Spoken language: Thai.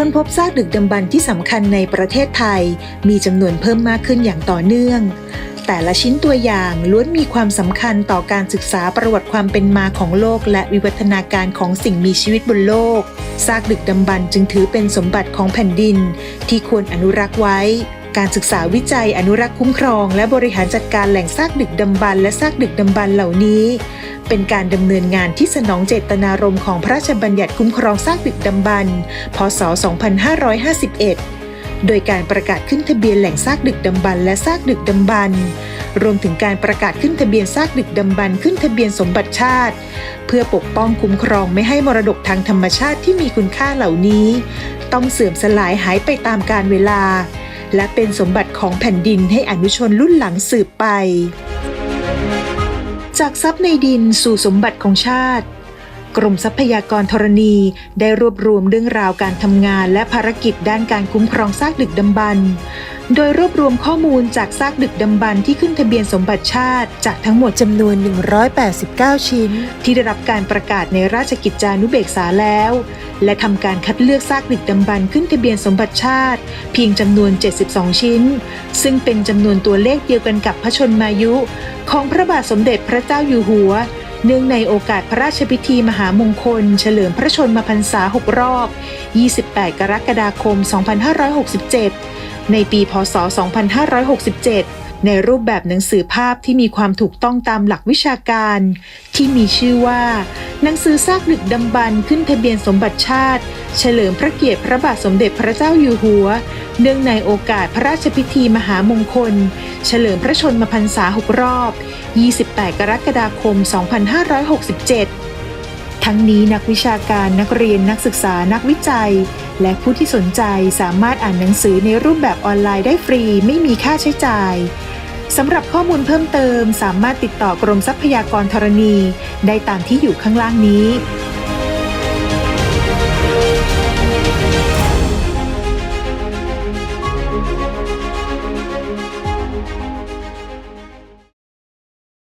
ค้นพบซากดึกดำบรรพ์ที่สำคัญในประเทศไทย มีจำนวนเพิ่มมากขึ้นอย่างต่อเนื่อง แต่ละชิ้นตัวอย่างล้วนมีความสำคัญต่อการศึกษาประวัติความเป็นมาของโลก และวิวัฒนาการของสิ่งมีชีวิตบนโลก ซากดึกดำบรรพ์จึงถือเป็นสมบัติของแผ่นดิน ที่ควรอนุรักษ์ไว้ การศึกษาวิจัยอนุรักษ์คุ้มครอง และบริหารจัดการแหล่งซากดึกดำบรรและซากดึกดำบรรเหล่านี้ เป็นการดำเนินงานที่สนองเจตนารมณ์ของพระราชบัญญัติคุ้มครองซากดึกดำบรรพศ 2551 โดยการประกาศขึ้นทะเบียนแหล่งซากดึกดำบรรและซากดึกดำบรรรวมถึงการประกาศขึ้นทะเบียนซากดึกดำบรรขึ้นทะเบียนสมบัติชาติ เพื่อปกป้องคุ้มครองไม่ให้มรดกทางธรรมชาติที่มีคุณค่าเหล่านี้ ต้องเสื่อมสลายหายไปตามกาลเวลา และเป็นสมบัติของแผ่นดินให้อนุชนรุ่นหลังสืบไป จากทรัพย์ในดินสู่สมบัติของชาติ กรมทรัพยากรธรณี ได้รวบรวมเรื่องราวการทำงานและภารกิจด้านการคุ้มครองซากดึกดำบรรโดยรวบรวมข้อมูลจากซากดึกดำบรรที่ขึ้นทะเบียนสมบัติชาติ จากทั้งหมดจำนวน 189 ชิ้น ที่ได้รับการประกาศในราชกิจจานุเบกษาแล้ว และทำการคัดเลือกซากดึกดำบรรขึ้นทะเบียนสมบัติชาติ เพียงจำนวน 72 ชิ้น ซึ่งเป็นจำนวนตัวเลขเดียวกันกับพระชนมายุ ของพระบาทสมเด็จพระเจ้าอยู่หัว เนื่องในโอกาสพระราชพิธีมหามงคล เฉลิมพระชนมพรรษา 6 รอบ 28 กรกฎาคม 2567 ในปีพศ 2567 ในรูปแบบหนังสือภาพที่มีความถูกต้องตามหลักวิชาการ ที่มีชื่อว่า หนังสือซากดึกดำบรรพ์ขึ้นทะเบียนสมบัติชาติ เฉลิมพระเกียรติพระบาทสมเด็จพระเจ้าอยู่หัว เนื่องในโอกาสพระราชพิธีมหามงคล เฉลิมพระชนมพรรษา 6 รอบ 28 กรกฎาคม 2567 ทั้งนี้นักวิชาการนักเรียนนักศึกษานักวิจัย และผู้ที่สนใจสามารถอ่านหนังสือในรูปแบบออนไลน์ได้ฟรีไม่มีค่าใช้จ่ายสำหรับข้อมูลเพิ่มเติมสามารถติดต่อกรมทรัพยากรธรณี ได้ตามที่อยู่ข้างล่างนี้